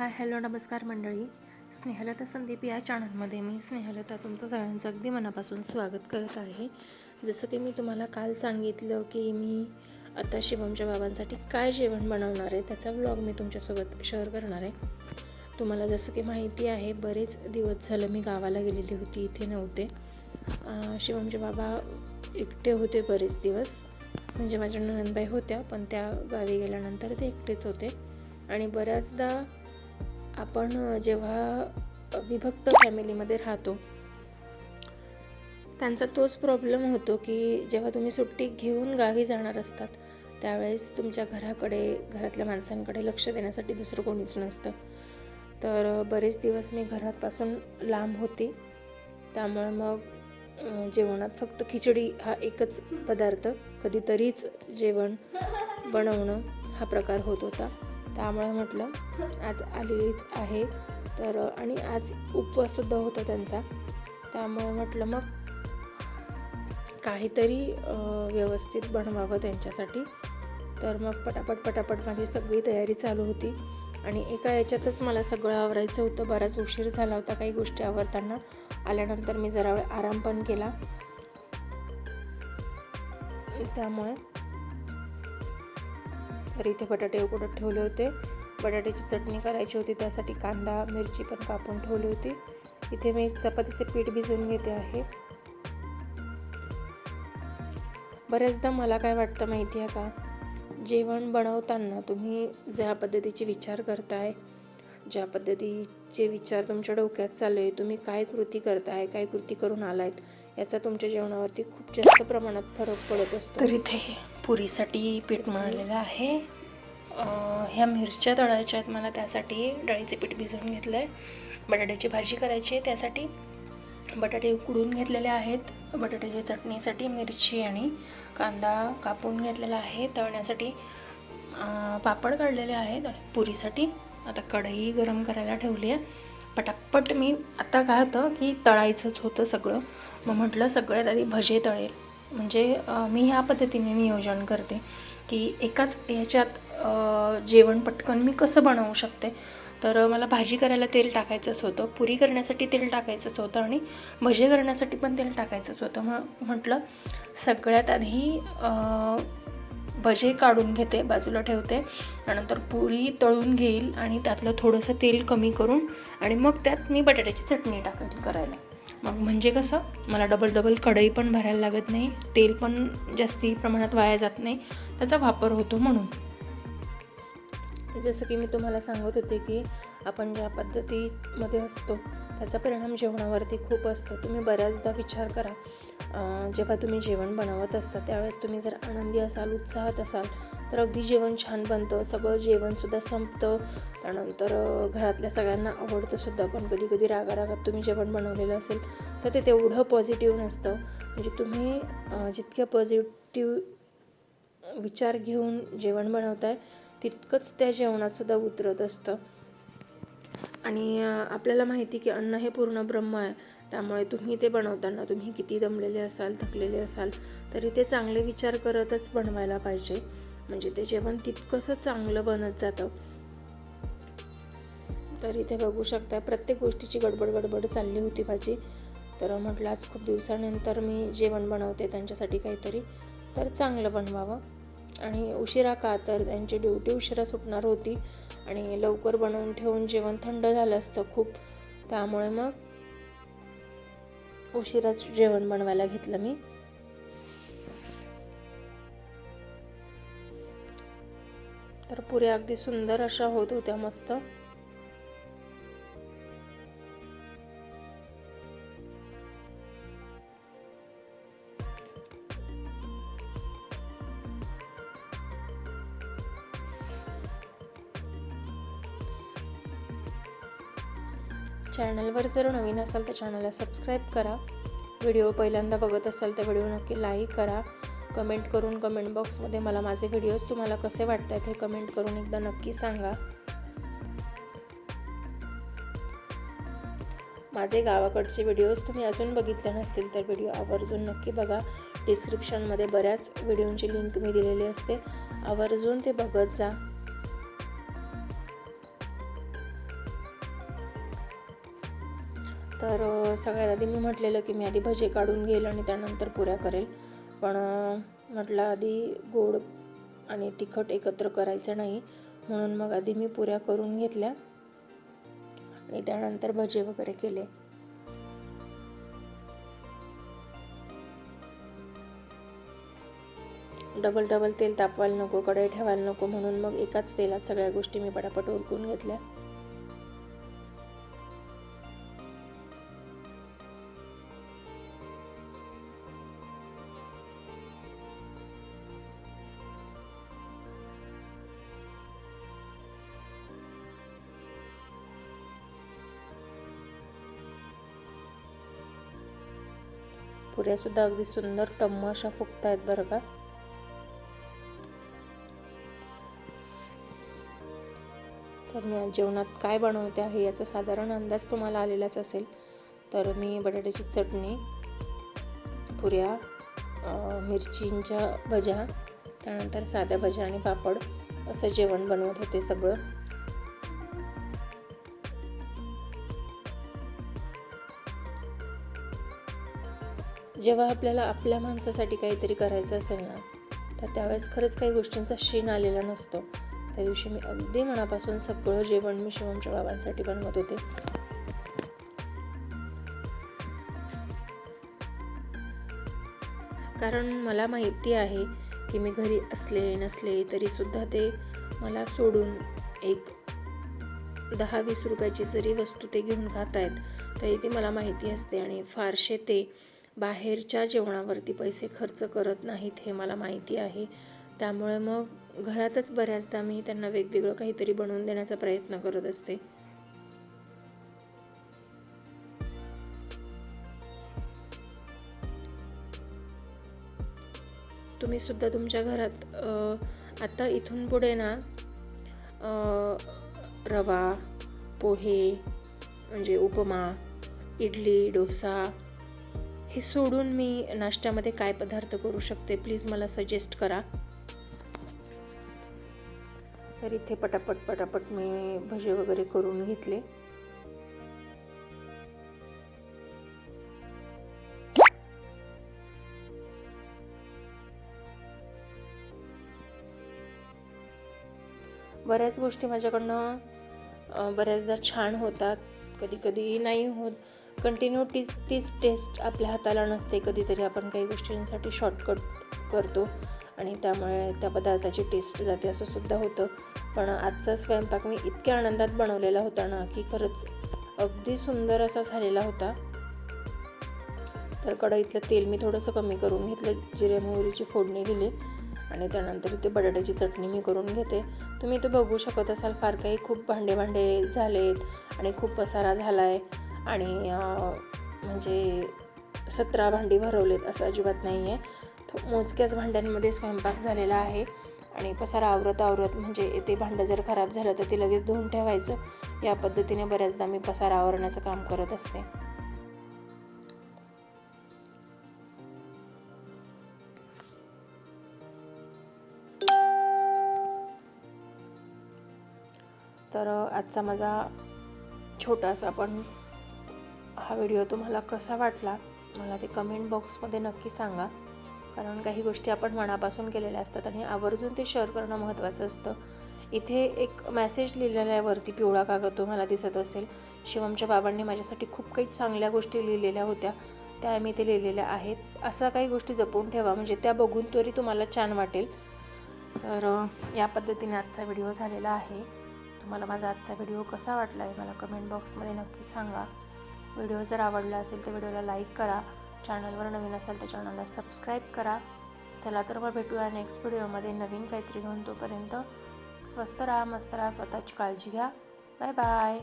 Hi hello नमस्कार मंडळी. स्नेहलता संदीप या चॅनलमध्ये मी स्नेहलता तुमचं सगळ्यांचं अगदी मनापासून स्वागत करत आहे. जसं की मी तुम्हाला काल सांगितलं की मी आता शिवमच्या बाबांसाठी काय जेवण बनवणार आहे त्याचा व्लॉग मी तुमच्यासोबत शेअर करणार आहे. तुम्हाला जसं की माहिती आहे बरेच दिवस झालं मी गावाला गेलेली होती इथे नव्हते. शिवमचे बाबा एकटे होते बरेच दिवस. म्हणजे माझ्या ननंदबाई होत्या पण त्या गावी गेल्यानंतर ते एकटेच होते. आणि बऱ्याचदा आपण जेव्हा विभक्त फॅमिलीमध्ये राहतो त्यांचा तोच प्रॉब्लेम होतो की जेव्हा तुम्ही सुट्टी घेऊन गावी जाणार असतात त्यावेळेस तुमच्या घराकडे घरातल्या माणसांकडे लक्ष देण्यासाठी दुसरं कोणीच नसतं. तर बरेच दिवस मी घरापासून लांब होती. त्यामुळे मग जेवणात फक्त खिचडी हा एकच पदार्थ कधीतरीच जेवण बनवणं हा प्रकार होत होता. त्यामुळे म्हटलं आज आलेलीच आहे. तर आणि आज उपवाससुद्धा होता त्यांचा. त्यामुळे म्हटलं मग काहीतरी व्यवस्थित बनवावं त्यांच्यासाठी. तर मग पटापट पटापट माझी सगळी तयारी चालू होती. आणि एका याच्यातच मला सगळं आवरायचं होतं. बराच उशीर झाला होता काही गोष्टी आवरताना. आल्यानंतर मी जरा वेळ आराम पण केला. त्यामुळे तर इथे बटाटे उकडत ठेवले होते. बटाट्याची चटणी करायची होती त्यासाठी कांदा मिरची पण कापून ठेवली होती. इथे मी चपातीचे पीठ भिजवून घेते आहे. बऱ्याचदा मला काय वाटतं माहिती आहे का? जेवण बनवताना तुम्ही ज्या पद्धतीचे विचार करताय ज्या पद्धतीचे विचार तुमच्या डोक्यात चालू आहे तुम्ही काय कृती करताय काय कृती करून आलायत याचा तुमच्या जेवणावरती खूप जास्त प्रमाणात फरक पडत असतो. तर इथे पुरीसाठी पीठ मळलेलं आहे. ह्या मिरच्या तळायच्या आहेत मला त्यासाठी. डाळीचे पीठ भिजवून घेतलं आहे बटाट्याची भाजी करायची आहे त्यासाठी. बटाटे उकडून घेतलेले आहेत. बटाट्याच्या चटणीसाठी मिरची आणि कांदा कापून घेतलेला आहे. तळण्यासाठी पापड काढलेले आहेत. पुरीसाठी आता कढई गरम करायला ठेवली आहे पटापट मी आता काय होतं की तळायचंच होतं सगळं. मग म्हटलं सगळ्यात आधी भजे तळेल. म्हणजे मी ह्या पद्धतीने नियोजन करते की एकाच याच्यात जेवण पटकन मी कसं बनवू शकते. तर मला भाजी करायला तेल टाकायचंच होतं पुरी करण्यासाठी तेल टाकायचंच होतं आणि भजे करण्यासाठी पण तेल टाकायचंच होतं. मग म्हटलं सगळ्यात आधी भजे काढून घेते बाजूला ठेवते त्यानंतर पुरी तळून घेईल आणि त्यातलं थोडंसं तेल कमी करून आणि मग त्यात मी बटाट्याची चटणी टाकेल करायला. मग म्हणजे कसं मला डबल डबल कढई पण भरायला लागत नाही तेल पण जास्ती प्रमाणात वाया जात नाही त्याचा वापर होतो म्हणून. जसं की मी तुम्हाला सांगत होते की आपण ज्या पद्धतीमध्ये असतो त्याचा परिणाम जेवणावरती खूप असतो. तुम्ही बऱ्याचदा विचार करा जेव्हा तुम्ही जेवण बनवत असता त्यावेळेस तुम्ही जर आनंदी असाल उत्साहात असाल तर अगदी जेवण छान बनतं. सगळं जेवणसुद्धा संपतं. त्यानंतर घरातल्या सगळ्यांना आवडतं सुद्धा. पण कधी कधी रागारागात तुम्ही जेवण बनवलेलं असेल तर ते तेवढं पॉझिटिव्ह नसतं. म्हणजे तुम्ही जितक्या पॉझिटिव्ह विचार घेऊन जेवण बनवताय तितकंच त्या जेवणातसुद्धा उतरत असतं. आणि आपल्याला माहिती की अन्न हे पूर्ण ब्रह्म आहे. त्यामुळे तुम्ही ते बनवताना तुम्ही किती दमलेले असाल थकलेले असाल तरी ते चांगले विचार करतच बनवायला पाहिजे. म्हणजे ते जेवण तितकंसं चांगलं बनत जातं. तर इथे बघू शकता प्रत्येक गोष्टीची गडबड गडबड चालली होती भाजी तर म्हटलं आज खूप दिवसानंतर मी जेवण बनवते त्यांच्यासाठी काहीतरी तर चांगलं बनवावं. आणि उशिरा का तर त्यांची ड्युटी उशिरा सुटणार होती आणि लवकर बनवून ठेवून जेवण थंड झालं असतं खूप. त्यामुळे मग उशिराच जेवण बनवायला घेतलं मी. तर पुऱ्या अगदी सुंदर अशा होत होत्या मस्त. चॅनलवर जर नवीन असाल तर चॅनलला सबस्क्राईब करा. व्हिडिओ पहिल्यांदा बघत असाल तर व्हिडिओ नक्की लाईक करा. कमेंट करून कमेंट बॉक्समध्ये मला माझे व्हिडिओज तुम्हाला कसे वाटत आहेत हे कमेंट करून एकदा नक्की सांगा. माझे गावाकडचे व्हिडिओज तुम्ही अजून बघितले नसतील तर व्हिडिओ आवर्जून नक्की बघा. डिस्क्रिप्शनमध्ये बऱ्याच व्हिडिओंची लिंक मी दिलेली असते. आवर्जून ते बघत जा. तर सगळ्यात आधी मी म्हटलेलं की मी आधी भजे काढून घेईल आणि त्यानंतर पुऱ्या करेल. पण म्हटलं आधी गोड आणि तिखट एकत्र करायचं नाही. म्हणून मग आधी मी पुऱ्या करून घेतल्या आणि त्यानंतर भजे वगैरे केले. डबल डबल तेल तापवायला नको कढई ठेवायला नको म्हणून मग एकाच तेलात सगळ्या गोष्टी मी पटापट उरकून घेतल्या. पुऱ्यासुद्धा अगदी सुंदर टम्म अशा फुगत आहेत बरं का. तर मी आज जेवणात काय बनवते आहे याचा साधारण अंदाज तुम्हाला आलेलाच असेल. तर मी बटाट्याची चटणी पुऱ्या मिरचींच्या भज्या त्यानंतर साध्या भज्या आणि पापड असं जेवण बनवत होते सगळं. जेव्हा आपल्याला आपल्या माणसासाठी काहीतरी करायचं असेल ना तर त्यावेळेस खरंच काही गोष्टींचा शीण आलेला नसतो. त्या दिवशी मी अगदी मनापासून सगळं जेवण मी शिवमच्या बाबांसाठी बनवत होते. कारण मला माहिती आहे की मी घरी असले नसले तरीसुद्धा ते मला सोडून एक दहा वीस रुपयाची जरी वस्तू ते घेऊन खात आहेत तरी ती मला माहिती असते आणि फारसे ते बाहेरच्या जेवणावरती पैसे खर्च करत नाहीत हे मला माहिती आहे. त्यामुळे मग घरातच बऱ्याचदा मी त्यांना वेगवेगळं काहीतरी बनवून देण्याचा प्रयत्न करत असते. तुम्ही सुद्धा तुमच्या घरात आता इथून पुढे ना रवा पोहे म्हणजे उपमा इडली डोसा हे सोडून मी नाश्त्यामध्ये काय पदार्थ करू शकते प्लीज मला सजेस्ट करा. तर इथे पटापट पटापट मी भजे वगैरे करून घेतले. बऱ्याच गोष्टी माझ्याकडनं बऱ्याचदा छान होतात कधी कधी नाही होत. कंटिन्यू तीच तीच टेस्ट आपल्या हाताला नसते कधीतरी आपण काही गोष्टींसाठी शॉर्टकट करतो. आणि त्यामुळे त्या पदार्थाची टेस्ट जाते असं सुद्धा होतं. पण आजचा स्वयंपाक मी इतक्या आनंदात बनवलेला होता ना की खरंच अगदी सुंदर असा झालेला होता. तर कढईतलं तेल मी थोडंसं कमी करून घेतलं जिरे मोहरीची फोडणी दिली. आणि त्यानंतर इथे बटाट्याची चटणी मी करून घेते. तुम्ही इथे बघू शकत असाल फार काही खूप भांडे भांडे झालेत आणि खूप पसारा झाला आहे आणि म्हणजे सतरा भांडी भरवलेत असं अजिबात नाही आहे मोजक्याच भांड्यांमध्ये स्वयंपाक झालेला आहे आणि पसारा आवरत आवरत म्हणजे ते भांडं जर खराब झालं तर ते लगेच धुवून ठेवायचं. या पद्धतीने बऱ्याचदा मी पसारा आवरण्याचं काम करत असते. तर आजचा माझा छोटासा पण हा व्हिडिओ तुम्हाला कसा वाटला मला ते कमेंट बॉक्समध्ये नक्की सांगा. कारण काही गोष्टी आपण मनापासून केलेल्या असतात आणि आवर्जून ते शेअर करणं महत्त्वाचं असतं. इथे एक मेसेज लिहिलेला आहे वरती पिवळा कागद तुम्हाला दिसत असेल. शिवमच्या बाबांनी माझ्यासाठी खूप काही चांगल्या गोष्टी लिहिलेल्या होत्या. त्या मी ते लिहिलेल्या आहेत. अशा काही गोष्टी जपून ठेवा म्हणजे त्या बघून तरी तुम्हाला छान वाटेल. तर या पद्धतीने आजचा व्हिडिओ झालेला आहे. तुम्हाला माझा आजचा व्हिडिओ कसा वाटला आहे मला कमेंट बॉक्समध्ये नक्की सांगा. व्हिडिओ जर आवडला असेल तर व्हिडिओला लाईक करा. चॅनलवर नवीन असेल तर चॅनलला सबस्क्राईब करा. चला तर मग भेटूया नेक्स्ट व्हिडिओमध्ये. नवीन काहीतरी घेऊन तोपर्यंत स्वस्त राहा मस्त राहा स्वतःची काळजी घ्या. Bye bye